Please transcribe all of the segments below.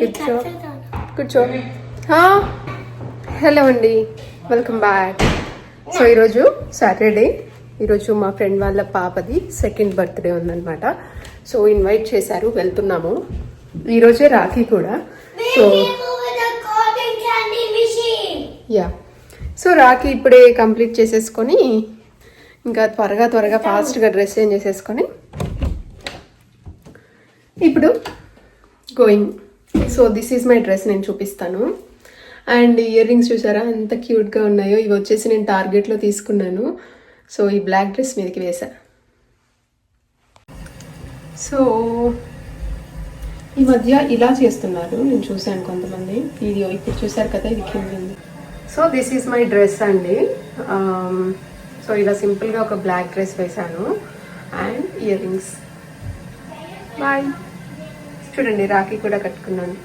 కూర్చో కూర్చో హలో అండి వెల్కమ్ బ్యాక్ సో ఈరోజు సాటర్డే ఈరోజు మా ఫ్రెండ్ వాళ్ళ పాపది సెకండ్ బర్త్డే ఉందన్నమాట. సో ఇన్వైట్ చేశారు. వెళ్తున్నాము. ఈరోజే రాఖీ కూడా. సో యా సో రాఖీ ఇప్పుడే కంప్లీట్ చేసేసుకొని ఇంకా త్వరగా త్వరగా ఫాస్ట్గా డ్రెస్ చేంజ్ చేసేసుకొని ఇప్పుడు going so this is my dress నేను చూపిస్తాను. అండ్ ఇయర్ రింగ్స్ చూసారా? ఎంత క్యూట్గా ఉన్నాయో. ఇవి వచ్చేసి నేను టార్గెట్లో తీసుకున్నాను. సో ఈ బ్లాక్ డ్రెస్ మీదకి వేసా. సో ఈ మధ్య ఇలా చేస్తున్నారు. నేను చూశాను కొంతమంది. ఇది ఇప్పుడు చూసారు కదా ఇది కింద so this is my dress అండి. Um, సో ఇలా సింపుల్గా ఒక బ్లాక్ డ్రెస్ వేశాను. అండ్ ఇయర్ రింగ్స్ బాయ్ చూడండి రాఖీ కూడా కట్టుకున్నాను.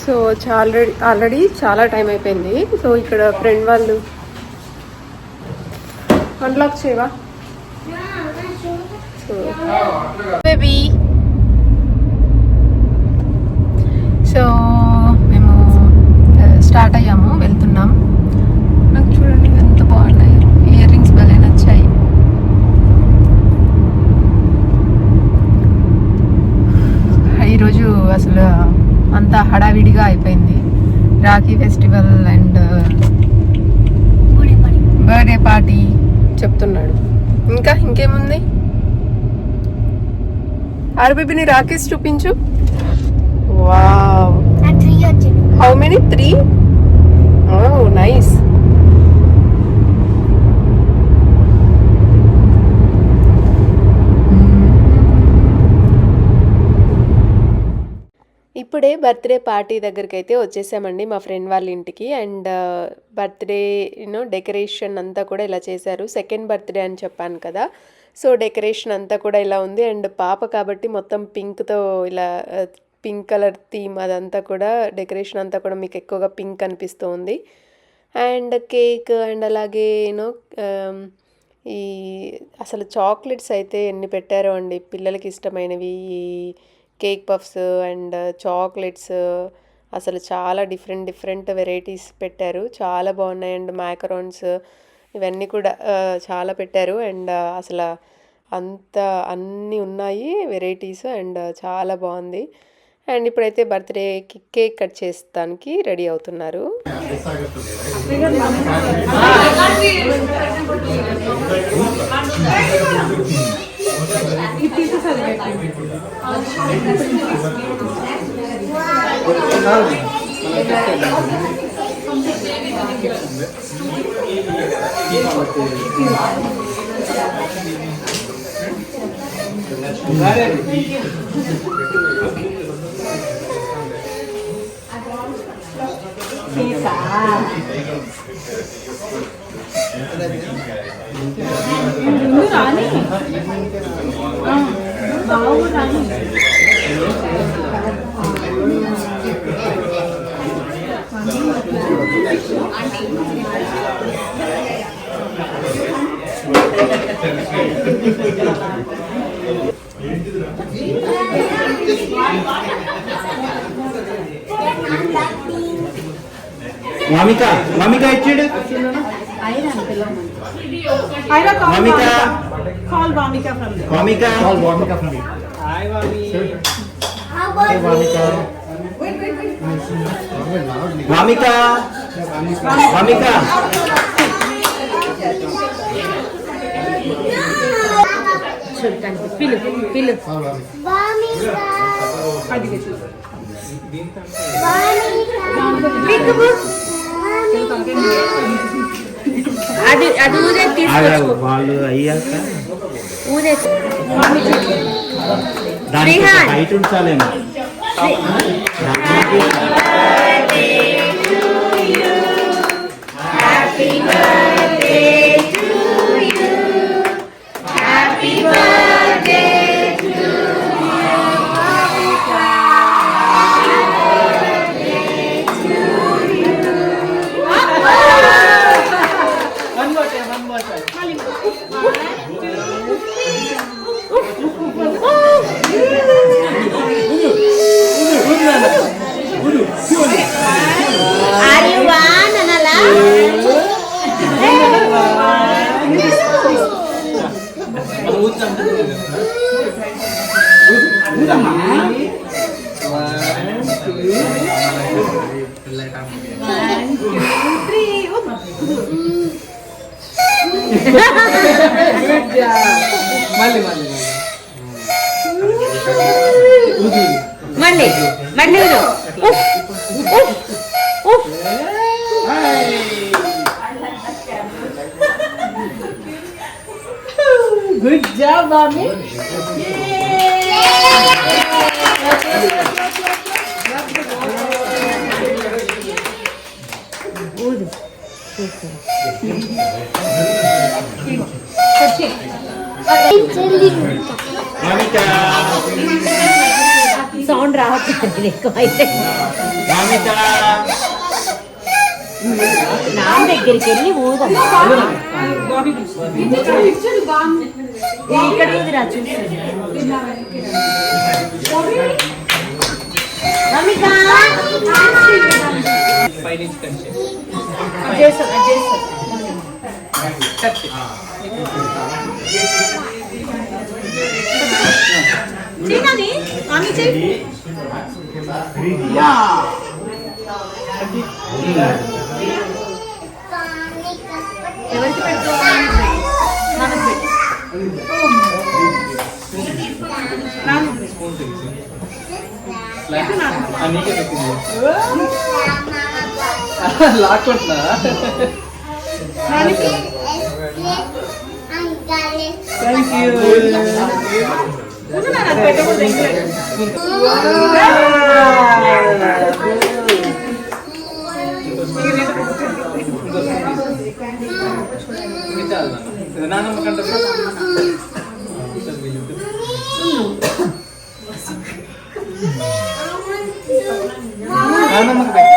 సో చాలా ఆల్రెడీ చాలా టైం అయిపోయింది. సో ఇక్కడ ఫ్రెండ్ వాళ్ళు అన్లాక్ చేయవా? సో బేబీ సో మేము స్టార్ట్ అయ్యాము వెళ్తున్నాం నాకు చూడండి ఎంత బాగున్నాయి ఇయర్ రింగ్స్ భలే నచ్చాయి ఈరోజు అసలు హడావిడిగా అయిపోయింది. Rakhi festival and birthday party చెప్తున్నాడు. ఇంకా ఇంకేముంది? ఆర్బీబీని రాఖీస్ చూపించు. Wow. How many three oh nice ఇప్పుడే బర్త్డే పార్టీ దగ్గరికి అయితే వచ్చేసామండి మా ఫ్రెండ్ వాళ్ళ ఇంటికి. అండ్ బర్త్డే యూనో డెకరేషన్ అంతా కూడా ఇలా చేశారు. సెకండ్ బర్త్డే అని చెప్పాను కదా. సో డెకరేషన్ అంతా కూడా ఇలా ఉంది. అండ్ పాప కాబట్టి మొత్తం పింక్తో ఇలా పింక్ కలర్ థీమ్ అదంతా కూడా డెకరేషన్ అంతా కూడా మీకు ఎక్కువగా పింక్ అనిపిస్తూ ఉంది అండ్ కేక్ అండ్ అలాగే యూనో ఈ అసలు చాక్లెట్స్ అయితే ఎన్ని పెట్టారో అండి. పిల్లలకి ఇష్టమైనవి ఈ కేక్ పఫ్స్ అండ్ చాక్లెట్స్ అసలు చాలా డిఫరెంట్ డిఫరెంట్ వెరైటీస్ పెట్టారు. చాలా బాగున్నాయి. అండ్ మ్యాకరాన్స్ ఇవన్నీ కూడా చాలా పెట్టారు. అండ్ అసలు అంత అన్నీ ఉన్నాయి వెరైటీస్. అండ్ చాలా బాగుంది. అండ్ ఇప్పుడైతే బర్త్డేకి కేక్ కట్ చేస్తానికి రెడీ అవుతున్నారు. ముందు రాని బాబు రాని వామిక వామిక ఇచ్చాడు Ira, call Vamika. Vamika. Call Vamika from there. Vamika Vamika from Vami. Vamika Vamika అది అది ఊదే వాళ్ళు అయ్యాక ఊదే దానికి. బయట ఉంచాలేమో Happy birthday. మళ్ళీ మళ్ళీ ఊదు. ఉఫ్, ఉఫ్, Sound రావట్లేదు ఎక్కువ అయితే. వామిక నా దగ్గరికి వెళ్ళి ఊదమ్మ ఇక్కడ ఊదిరా చేయనాని ఆమె చేయి. ఎవరికి పెడతావు? మనకు. లాక్కుంటున్నా థ్యాంక్ యూ నాన్నమ్మ కంటే నాన్నమ్మకి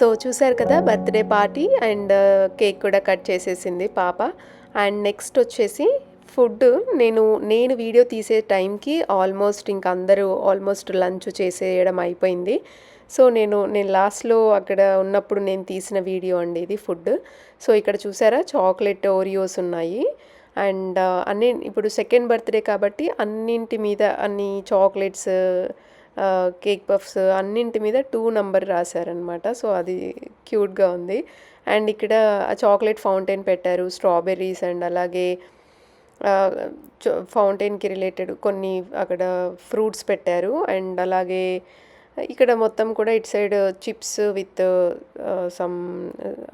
సో చూసారు కదా birthday party and uh, cake కూడా కట్ చేసేసింది పాప. అండ్ నెక్స్ట్ వచ్చేసి ఫుడ్. నేను నేను వీడియో తీసే టైంకి ఆల్మోస్ట్ ఇంక అందరూ ఆల్మోస్ట్ లంచ్ చేసేయడం అయిపోయింది. సో నేను నేను లాస్ట్లో అక్కడ ఉన్నప్పుడు నేను తీసిన వీడియో అండి ఇది ఫుడ్. సో ఇక్కడ చూసారా చాక్లెట్ ఓరియోస్ ఉన్నాయి. అండ్ uh, అన్ని ఇప్పుడు సెకండ్ బర్త్డే కాబట్టి అన్నింటి మీద అన్ని చాక్లెట్స్ కేక్ పఫ్స్ అన్నింటి మీద టూ నంబర్ రాశారనమాట సో అది క్యూట్గా ఉంది. అండ్ ఇక్కడ చాక్లెట్ ఫౌంటైన్ పెట్టారు. స్ట్రాబెర్రీస్ అండ్ అలాగే ఫౌంటైన్కి రిలేటెడ్ కొన్ని అక్కడ ఫ్రూట్స్ పెట్టారు. అండ్ అలాగే ఇక్కడ మొత్తం కూడా ఇటు సైడ్ చిప్స్ విత్ సమ్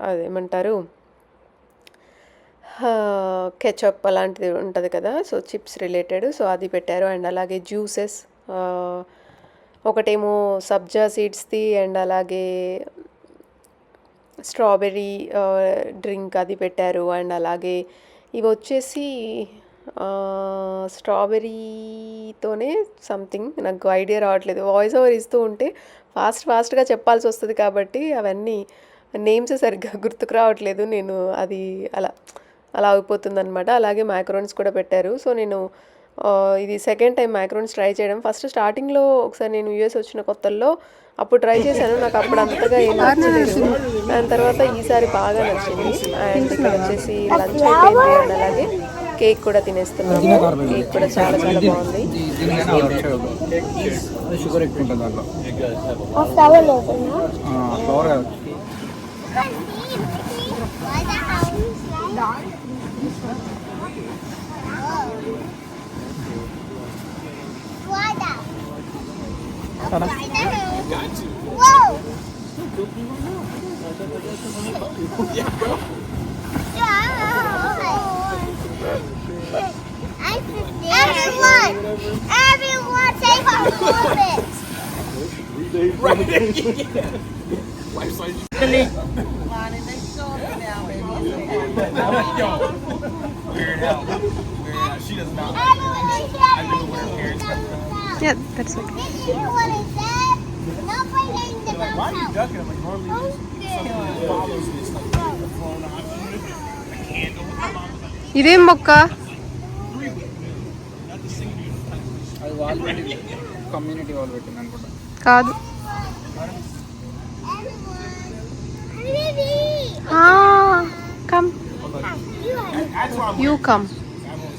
అదేమంటారు కెచప్ అలాంటిది ఉంటుంది కదా? So chips related. సో అది పెట్టారు. అండ్ అలాగే జ్యూసెస్ ఒకటేమో సబ్జా సీడ్స్ది అండ్ అలాగే స్ట్రాబెర్రీ డ్రింక్ అది పెట్టారు. అండ్ అలాగే ఇవి వచ్చేసి స్ట్రాబెర్రీతోనే సంథింగ్ నాకు ఐడియా రావట్లేదు. వాయిస్ ఓవర్ ఇస్తూ ఉంటే ఫాస్ట్ ఫాస్ట్గా చెప్పాల్సి వస్తుంది కాబట్టి అవన్నీ నేమ్స్ సరిగ్గా గుర్తుకు రావట్లేదు. నేను అది అలా అలా అయిపోతుంది అనమాట అలాగే మ్యాక్రోన్స్ కూడా పెట్టారు. సో నేను ఇది సెకండ్ టైం మ్యాక్రోన్స్ ట్రై చేయడం. ఫస్ట్ స్టార్టింగ్లో ఒకసారి నేను యూఎస్ వచ్చిన కొత్తల్లో అప్పుడు ట్రై చేశాను. నాకు అప్పుడు అంతగా ఏం నచ్చలేదు. దాని తర్వాత ఈసారి బాగా నచ్చింది. అండ్ ఇక్కడ వచ్చేసి లంచ్ అయిపోయింది అండ్ అలాగే కేక్ కూడా తినేస్తున్నాము కేక్ కూడా చాలా చాలా బాగుంది. షుగర్ ఎక్కువ ఉంటుంది దాంట్లో ఫ్లవర్ లోపల Whoa! Wow! Everyone! Everyone take off the orbit! Right there! Life size. Lonnie, they saw me now, baby. Weird hell. Weird hell. She does not. Yeah, that's okay. Did you hear what it said? No playing the bounce house. ఇదేం మొక్క అది వాళ్ళు పెట్టి community వాళ్ళు పెట్టింది అనుకుంటా కాదు come you come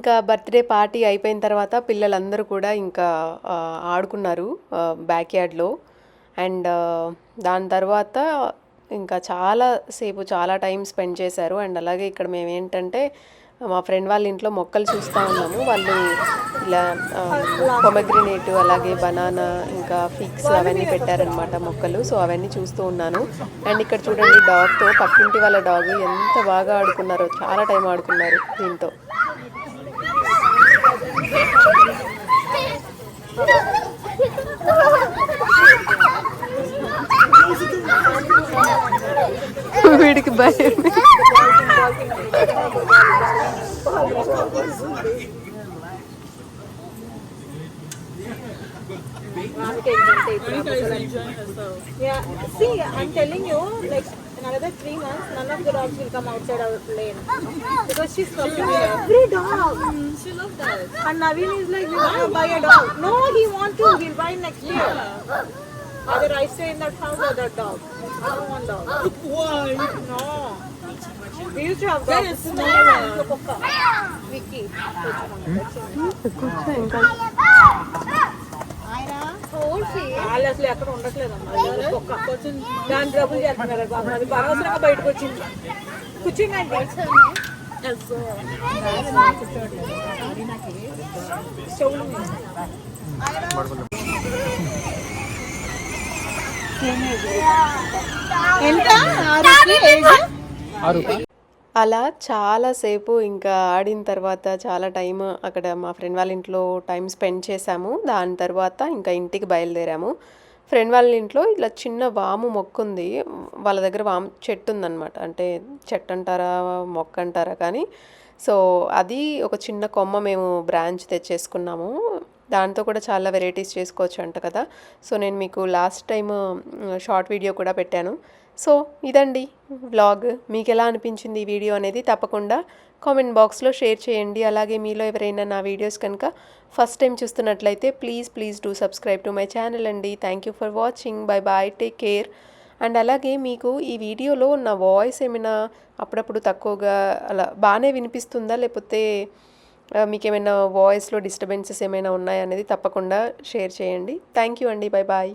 ఇంకా బర్త్డే పార్టీ అయిపోయిన తర్వాత పిల్లలందరూ కూడా ఇంకా ఆడుకున్నారు బ్యాక్ యార్డ్లో అండ్ దాని తర్వాత ఇంకా చాలా సేపు చాలా టైం స్పెండ్ చేశారు. అండ్ అలాగే ఇక్కడ మేము ఏంటంటే మా ఫ్రెండ్ వాళ్ళ ఇంట్లో మొక్కలు చూస్తూ ఉన్నాము. వాళ్ళు ఇలా పొమగ్రినేట్ అలాగే బనానా ఇంకా ఫిక్స్ అవన్నీ పెట్టారనమాట మొక్కలు. సో అవన్నీ చూస్తూ ఉన్నాను. అండ్ ఇక్కడ చూడండి డాగ్తో పక్కింటి వాళ్ళ డాగ్ ఎంత బాగా ఆడుకున్నారో చాలా టైం ఆడుకున్నారు దీంతో. వీడికి భయం Yeah. See, I'm telling you, like in another three months, none of the dogs will come outside our lane because she's copying every dog. Mm, she loves that. And Naveen is like, we want to buy a dog. No, he want to. He'll buy next year. Either I stay in that house or that dog. I don't want dog. Why? No. We used to have dogs. That is small. Vicky. Hmm? వాళ్ళు అసలు ఎక్కడ ఉండట్లేదమ్మా కుక్క దాని డబ్బులు చేస్తున్నారు అది అనవసరంగా బయటకు వచ్చింది. కూర్చుందండి ఎంత? ఏజ్ ఆరు. అలా చాలాసేపు ఇంకా ఆడిన తర్వాత చాలా టైం అక్కడ మా ఫ్రెండ్ వాళ్ళ ఇంట్లో టైం స్పెండ్ చేశాము. దాని తర్వాత ఇంకా ఇంటికి బయలుదేరాము. ఫ్రెండ్ వాళ్ళ ఇంట్లో ఇలా చిన్న వాము మొక్క ఉంది. వాళ్ళ దగ్గర వాము చెట్టు ఉందన్నమాట. అంటే చెట్టు అంటారా మొక్క అంటారా కానీ. సో అది ఒక చిన్న కొమ్మ మేము బ్రాంచ్ తెచ్చేసుకున్నాము. దాంతో కూడా చాలా వెరైటీస్ చేసుకోవచ్చు అంట కదా. సో నేను మీకు లాస్ట్ టైం షార్ట్ వీడియో కూడా పెట్టాను. సో ఇదండి వ్లాగ్. మీకు ఎలా అనిపించింది ఈ వీడియో అనేది తప్పకుండా కామెంట్ బాక్స్లో షేర్ చేయండి. అలాగే మీలో ఎవరైనా నా వీడియోస్ కనుక ఫస్ట్ టైం చూస్తున్నట్లయితే please please do subscribe to my channel అండి. Thank you for watching. Bye bye take care. And అలాగే మీకు ఈ వీడియోలో నా వాయిస్ ఏమైనా అప్పుడప్పుడు తక్కువగా అలా బాగానే వినిపిస్తుందా? లేకపోతే మీకు ఏమైనా వాయిస్లో డిస్టర్బెన్సెస్ ఏమైనా ఉన్నాయా అనేది తప్పకుండా షేర్ చేయండి. థ్యాంక్ యూ అండి. Bye bye